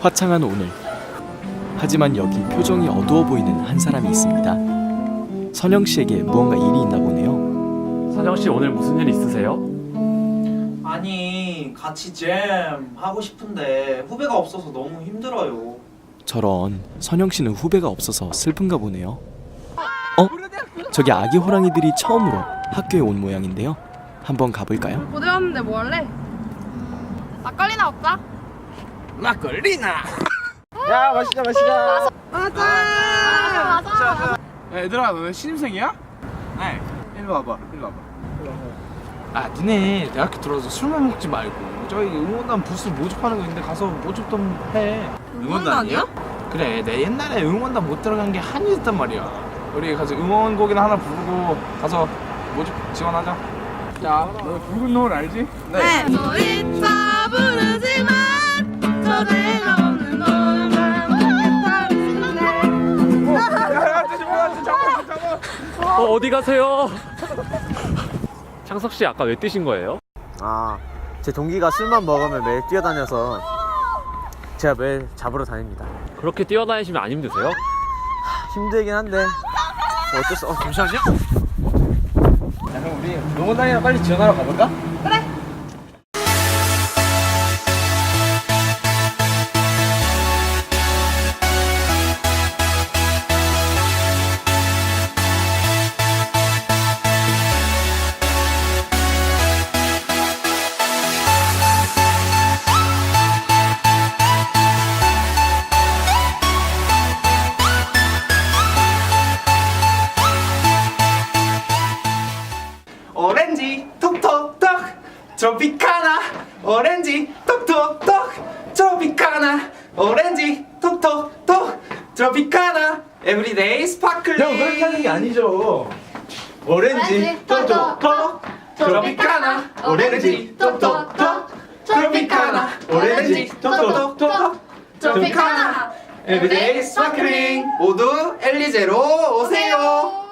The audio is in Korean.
화창한 오늘. 하지만 여기 표정이 어두워 보이는 한 사람이 있습니다. 선영 씨에게 무언가 일이 있나 보네요. 선영 씨 오늘 무슨 일 있으세요? 아니 같이 잼 하고 싶은데 후배가 없어서 너무 힘들어요. 저런 선영 씨는 후배가 없어서 슬픈가 보네요. 어? 저기 아기 호랑이들이 처음으로 학교에 온 모양인데요. 한번 가볼까요? 못 외웠는데 뭐 할래? 막걸리나 먹자. 야 마시자 마시자 맞아. 맞아 맞아. 야, 얘들아 너네 신입생이야? 네 일로 와봐 일로 와봐 아 니네 대학교 들어서 술만 먹지 말고 저기 응원단 부스 모집하는 거 있는데 가서 모집 좀 해 응원단이야? 그래 내 옛날에 응원단 못 들어간 게 한이었단 말이야 우리 가서 응원곡이나 하나 부르고 가서 모집 지원하자 야, 너 붉은 노을 알지? 네. 소 어, 어디 가세요? 창석 씨 아까 왜 뛰신 거예요? 아, 제 동기가 술만 먹으면 매일 뛰어다녀서 제가 매일 잡으러 다닙니다. 그렇게 뛰어다니시면 안 힘드세요? 힘들긴 한데 뭐 어쩔 수 어, 잠시만요. 야, 그럼 우리 응원단이랑 빨리 지원하러 가볼까? 오렌지 톡톡톡. 트로피카나 오렌지 톡톡톡. 트로피카나 오렌지 톡톡톡. 트로피카나 에브리데이 스파클링 형 그렇게 하는 게 아니죠. 오렌지 톡톡톡. 트로피카나 오렌지 톡톡톡. 트로피카나 오렌지 톡톡톡. 트로피카나 에브리데이 스파클링 모두 엘리제로 오세요